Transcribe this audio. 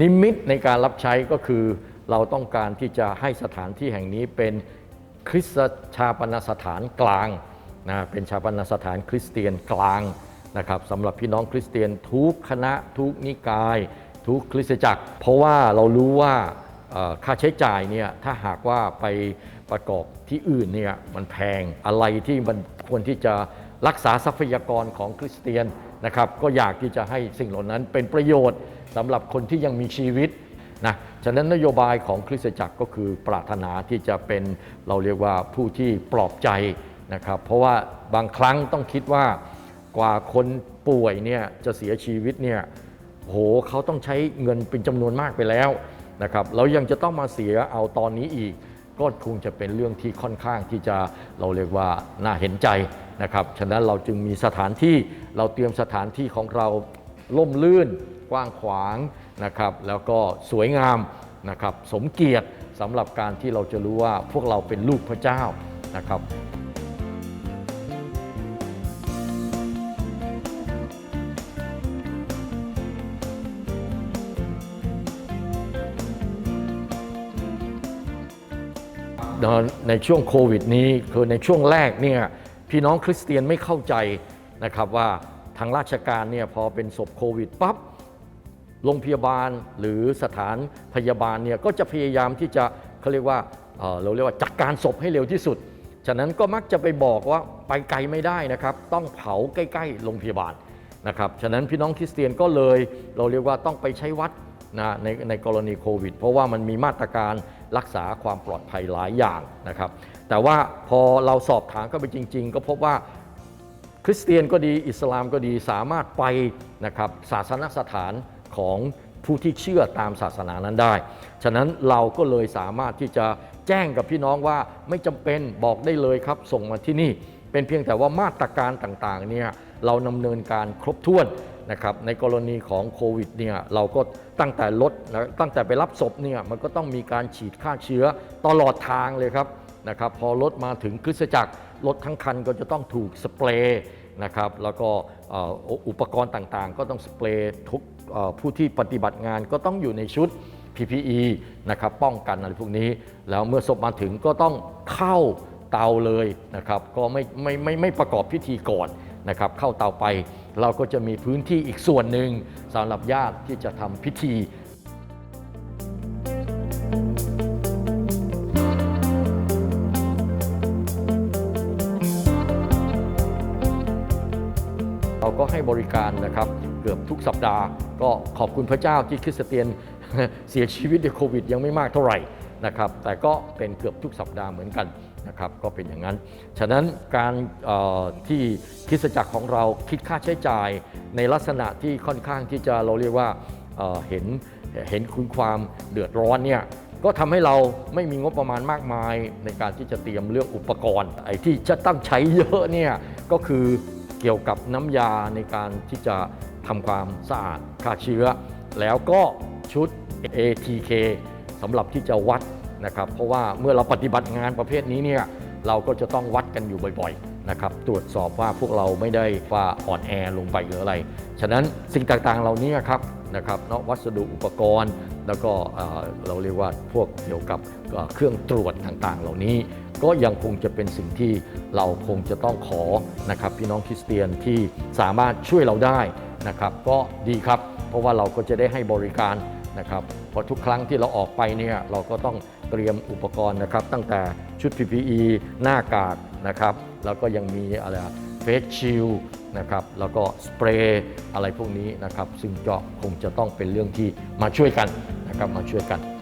นิมิตในการรับใช้ก็คือเราต้องการที่จะให้สถานที่แห่งนี้เป็นคริสตชาปนสถานกลางนะเป็นชาปนสถานคริสเตียนกลางนะครับสำหรับพี่น้องคริสเตียนทุกคณะทุกนิกาย ทุกคริสตจักร เพราะว่าเรารู้ว่าค่าใช้จ่ายเนี่ยถ้าหากว่าไปประกอบที่อื่นเนี่ยมันแพงอะไรที่มันควรที่จะรักษาทรัพยากรของคริสเตียน นะครับก็อยากที่จะให้สิ่งเหล่านั้นเป็นประโยชน์สำหรับคนที่ยังมีชีวิตนะฉะนั้นนโยบายของคริสตจักรก็คือปรารถนาที่จะเป็นเราเรียกว่าผู้ที่ปลอบใจนะครับเพราะว่าบางครั้งต้องคิดว่ากว่าคนป่วยเนี่ยจะเสียชีวิตเนี่ยโหเขาต้องใช้เงินเป็นจำนวนมากไปแล้วนะครับแล้วยังจะต้องมาเสียเอาตอนนี้อีก ก็คงจะเป็นเรื่องที่ค่อนข้างที่จะเราเรียกว่าน่าเห็นใจ นะครับฉะนั้นเราจึงมีสถานที่เราเตรียมสถานที่ของเราล่มลื่น กว้างขวางนะครับ แล้วก็สวยงามนะครับสมเกียรติสำหรับการที่เราจะรู้ว่าพวกเราเป็นลูกพระเจ้านะครับในช่วงโควิดนี้คือในช่วงแรกเนี่ย พี่น้องคริสเตียนไม่เข้าใจนะครับว่าทางราชการเนี่ยพอเป็นศพโควิดปั๊บโรงพยาบาลหรือสถานพยาบาลเนี่ยก็จะพยายามที่จะเขาเรียกว่าเเราเรียกว่าจัดการศพให้เร็วที่สุด ฉะนั้นก็มักจะไปบอกว่าไปไกลไม่ได้นะครับ ต้องเผาใกล้ๆโรงพยาบาลนะครับ ฉะนั้นพี่น้องคริสเตียนก็เลยเราเรียกว่าต้องไปใช้วัด นะในในกรณีโควิด เพราะว่ามันมีมาตรการรักษาความปลอดภัยหลายอย่างนะครับ แต่ว่าพอเราสอบถามเข้าไปจริง ๆ ก็พบว่าคริสเตียนก็ดีอิสลามก็ดีสามารถไปนะครับศาสนสถานของผู้ที่เชื่อตามศาสนานั้นได้ ฉะนั้นเราก็เลยสามารถที่จะแจ้งกับพี่น้องว่าไม่จำเป็นบอกได้เลยครับ ส่งมาที่นี่ เป็นเพียงแต่ว่ามาตรการต่างๆเนี่ยเราดำเนินการครบถ้วน นะครับในกรณีของโควิดเนี่ยเราก็ตั้งแต่ลดนะตั้งแต่ไปรับศพเนี่ยมันก็ต้องมีการฉีดฆ่าเชื้อตลอดทางเลยครับนะครับพอรถมาถึงคริสตจักรรถทั้งคันก็จะต้องถูกสเปรย์นะครับแล้วก็อุปกรณ์ต่างๆ ก็ต้องสเปรย์ทุกผู้ที่ปฏิบัติงานก็ต้องอยู่ในชุด PPE นะครับป้องกันอะไรพวกนี้ แล้วเมื่อศพมาถึงก็ต้องเข้าเตาเลยนะครับก็ไม่ไม่ไม่ไม่ประกอบพิธีก่อนนะครับเข้าเตาไป เราก็จะมีพื้นที่อีกส่วนหนึ่งสำหรับญาติที่จะทำพิธีเราก็ให้บริการนะครับเกือบทุกสัปดาห์ ก็ขอบคุณพระเจ้าที่คริสเตียนเสียชีวิตด้วยโควิดยังไม่มากเท่าไหร่นะครับแต่ก็เป็นเกือบทุกสัปดาห์เหมือนกัน นะครับก็เป็นอย่างนั้น ฉะนั้นการที่คริสตจักรของเราคิดค่าใช้จ่ายในลักษณะที่ค่อนข้างที่จะเราเรียกว่าเอ่อเห็นเห็นคุณความเดือดร้อนเนี่ยก็ทำให้เราไม่มีงบประมาณมากมายในการที่จะเตรียมเรื่องอุปกรณ์ไอ้ที่จะต้องใช้เยอะเนี่ยก็คือเกี่ยวกับน้ำยาในการที่จะทำความสะอาดฆ่าเชื้อ แล้วก็ชุด ATK สำหรับที่จะวัด นะครับเพราะว่าเมื่อเราปฏิบัติงานประเภทนี้เนี่ยเราก็จะต้องวัดกันอยู่บ่อยๆนะครับตรวจสอบว่าพวกเราไม่ได้ว่าอ่อนแอลงไปหรืออะไร ฉะนั้นสิ่งต่างๆเหล่านี้ครับนะครับเนาะวัสดุอุปกรณ์ แล้วก็เราเรียกว่าพวกเกี่ยวกับเครื่องตรวจต่างๆ เหล่านี้ก็ยังคงจะเป็นสิ่งที่เราคงจะต้องขอนะครับพี่น้องคริสเตียนที่สามารถช่วยเราได้นะครับก็ดีครับ เพราะว่าเราก็จะได้ให้บริการนะครับเพราะทุกครั้งที่เราออกไปเนี่ยเราก็ต้อง ตรียมอุปกรณ์นะครับตั้งแต่ชุด PPE หน้ากากนะครับแล้วก็ยังมีอะไรเฟสชิลนะครับแล้วก็สเปรย์อะไรพวกนี้นะครับซึ่งก็คงจะต้องเป็นเรื่องที่มาช่วยกันนะครับมาช่วยกัน